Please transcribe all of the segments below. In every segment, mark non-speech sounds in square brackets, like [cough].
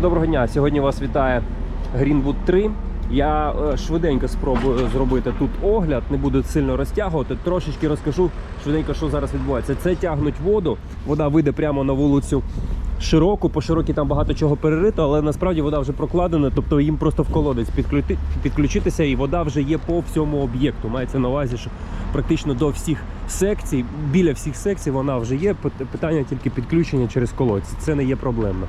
Доброго дня! Сьогодні вас вітає Greenwood 3. Я е, швиденько спробую зробити тут огляд, не буду сильно розтягувати. Трошечки розкажу швиденько, що зараз відбувається. Це тягнуть воду, вода вийде прямо на вулицю широку. По широкій там багато чого перерито, але насправді вода вже прокладена, тобто їм просто в колодець підключити- підключитися, і вода вже є по всьому об'єкту. Мається на увазі, що практично до всіх секцій, біля всіх секцій вона вже є. Питання тільки підключення через колодці. Це не є проблемно.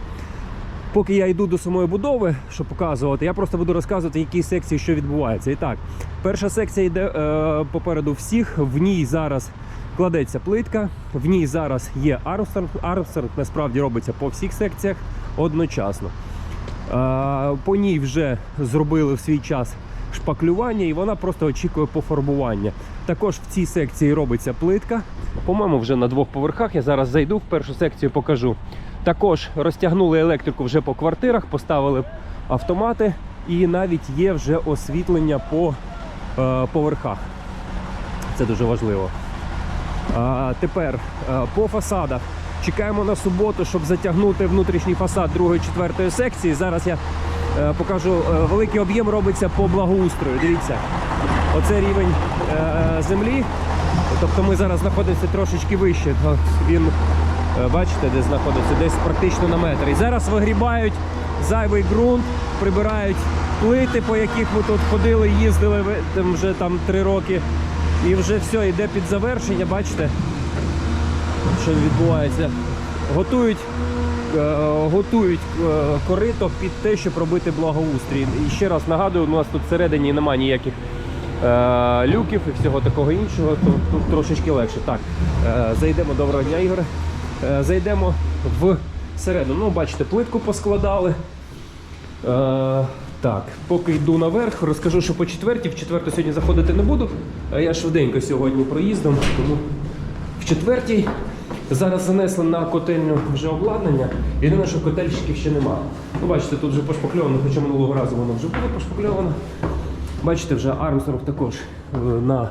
Поки я йду до самої будови, щоб показувати, я просто буду розказувати, які секції що відбувається. І так, перша секція йде е, попереду всіх. В ній зараз кладеться плитка, в ній зараз є армстронг. Армстронг насправді робиться по всіх секціях одночасно. Е, по ній вже зробили в свій час шпаклювання, і вона просто очікує пофарбування. Також в цій секції робиться плитка. По-моєму, вже на двох поверхах. Я зараз зайду в першу секцію, покажу. Також розтягнули електрику вже по квартирах, поставили автомати, і навіть є вже освітлення по е, поверхах. Це дуже важливо. А, тепер е, по фасадах. Чекаємо на суботу, щоб затягнути внутрішній фасад другої четвертої секції. Зараз я е, покажу е, великий об'єм робиться по благоустрою. Дивіться, оце рівень е, землі. Тобто ми зараз знаходимося трошечки вище. Він е, бачите, де знаходиться, десь практично на метр. І зараз вигрібають зайвий ґрунт, прибирають плити, по яких ми тут ходили, їздили вже там три роки. І вже все йде під завершення, бачите, що відбувається. Готують, е, готують е, корито під те, щоб робити благоустрій. І ще раз нагадую, у нас тут всередині немає ніяких е, люків і всього такого іншого, то тут трошечки легше. Так, е, зайдемо, доброго дня, Ігоре. Е, зайдемо в середину. Ну, бачите, плитку поскладали. Е, так, поки йду наверх, розкажу, що по четвертій. В четверту сьогодні заходити не буду. А я швиденько сьогодні проїздом, тому в четвертій зараз занесли на котельню вже обладнання. Єдине, що котельщиків ще нема. Ну, бачите, тут вже пошпакльовано, хоча минулого разу воно вже було пошпакльовано. Бачите, вже Армстронг також е, на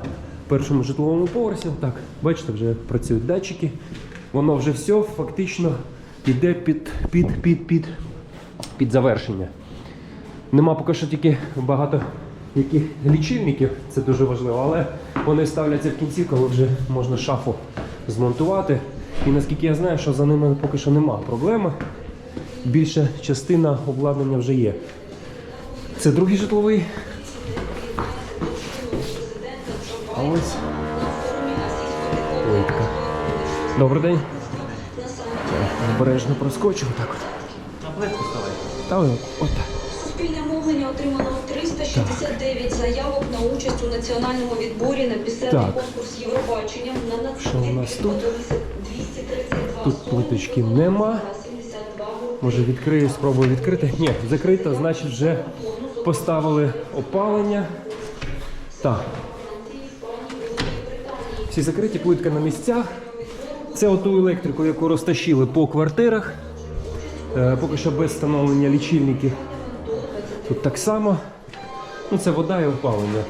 першому житловому поверсі. Так, бачите, вже працюють датчики. Воно вже все фактично йде під, під, під, під, під завершення. Нема поки що тільки багато яких лічильників, це дуже важливо, але вони ставляться в кінці, коли вже можна шафу змонтувати. І наскільки я знаю, що за ними поки що нема проблеми. Більша частина обладнання вже є. Це другий житловий. А ось. Добрий день. Так, Обережно проскочив так от. Та от так. Суспільне мовлення отримало 369 заявок на участь у національному відборі на пісенний Так. конкурс Євробачення. На Що у нас тут? подалися 232 Тут особи, плиточки нема. 72 Може відкрию, спробую відкрити. Ні, закрито, значить вже поставили опалення. Так. Всі закриті, плитка на місцях. Це оту електрику, яку розтащили по квартирах. Е, поки що без встановлення лічильників. Тут так само. Ну, це вода і опалення.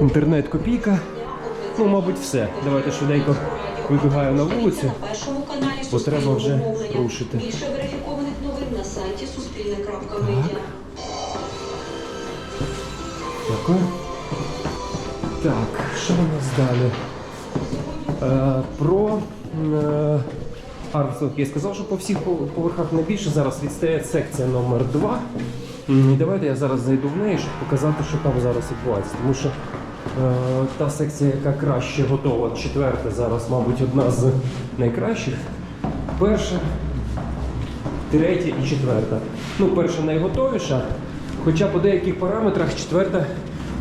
Інтернет копійка. Ну, мабуть, все. Давайте швиденько вибігаю на вулицю. Бо треба вже рушити. Більше верифікованих новин на сайті суспільне.медіа. Дякую. Так, що у нас далі? Е, про е, Армстронг я сказав, що по всіх поверхах найбільше зараз відстає секція номер 2 І давайте я зараз зайду в неї, щоб показати, що там зараз відбувається. Тому що е, та секція, яка краще готова, четверта, зараз, мабуть, одна з найкращих. Перша, третя і четверта. Ну, перша найготовіша, хоча по деяких параметрах четверта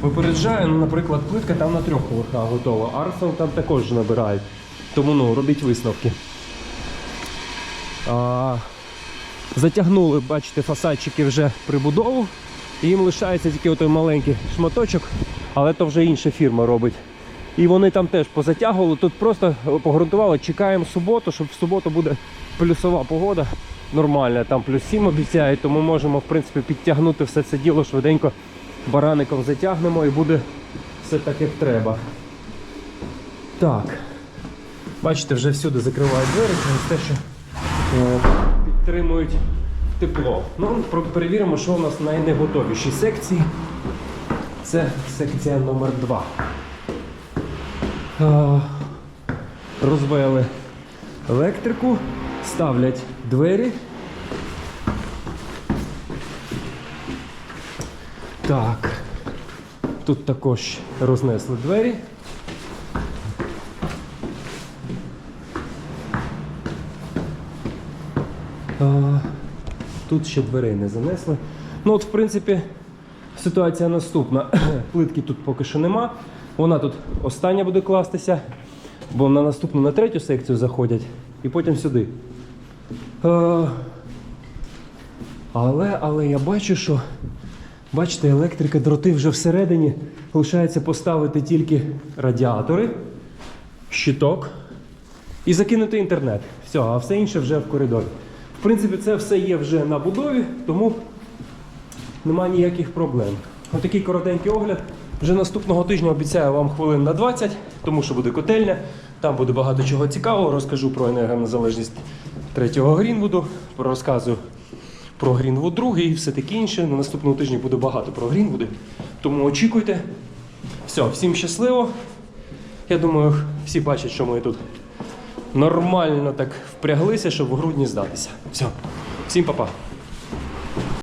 випереджає, ну, наприклад, плитка там на трьох поверхах готова. Арсен там також набирають. Тому ну, робіть висновки. А, затягнули, бачите, фасадчики вже прибудову. Їм лишається тільки отой маленький шматочок, але то вже інша фірма робить. І вони там теж позатягували. Тут просто погрунтували, чекаємо суботу, щоб в суботу буде плюсова погода нормальна, там плюс 7 обіцяють, тому можемо в принципі підтягнути все це діло швиденько бараником затягнемо і буде все так, як треба. Так. Бачите, вже всюди закривають двері через те, що е, підтримують тепло. Ну, перевіримо, що у нас в найнеготовішій секції. Це секція номер 2. Розвели електрику, ставлять двері. Так. Тут також рознесли двері. А, Тут ще дверей не занесли. Ну от, в принципі, ситуація наступна. [clears throat] Плитки тут поки що нема. Вона тут остання буде кластися, бо на наступну на третю секцію заходять і потім сюди. Е, Але, але я бачу, що бачите, електрика, дроти вже всередині. Лишається поставити тільки радіатори, щиток і закинути інтернет. Все, а все інше вже в коридорі. В принципі, це все є вже на будові, тому немає ніяких проблем. Отакий коротенький огляд. Вже наступного тижня обіцяю вам хвилин на 20, тому що буде котельня. Там буде багато чого цікавого. Розкажу про енергонезалежність третього Грінвуду, розказую про Грінвуд другий і все таке інше. На наступному тижні буде багато про Грінвуди. Тому очікуйте. Все, всім щасливо. Я думаю, всі бачать, що ми тут нормально так впряглися, щоб в грудні здатися. Все, всім па-па.